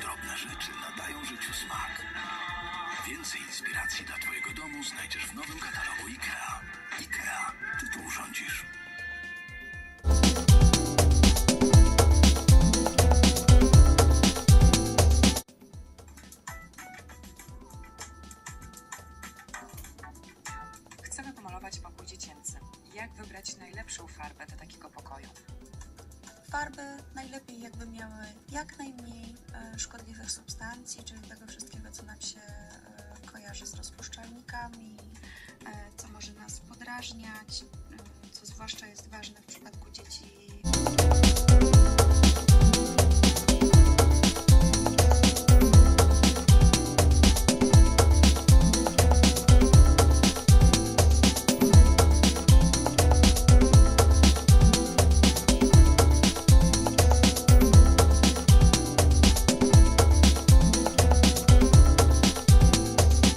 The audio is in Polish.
Drobne rzeczy nadają życiu smak. Więcej inspiracji dla Twojego domu znajdziesz w nowym Pokój dziecięcy. Jak wybrać najlepszą farbę do takiego pokoju? Farby najlepiej jakby miały jak najmniej e, szkodliwych substancji, czyli tego wszystkiego, co nam się e, kojarzy z rozpuszczalnikami, e, co może nas podrażniać, co zwłaszcza jest ważne w przypadku dzieci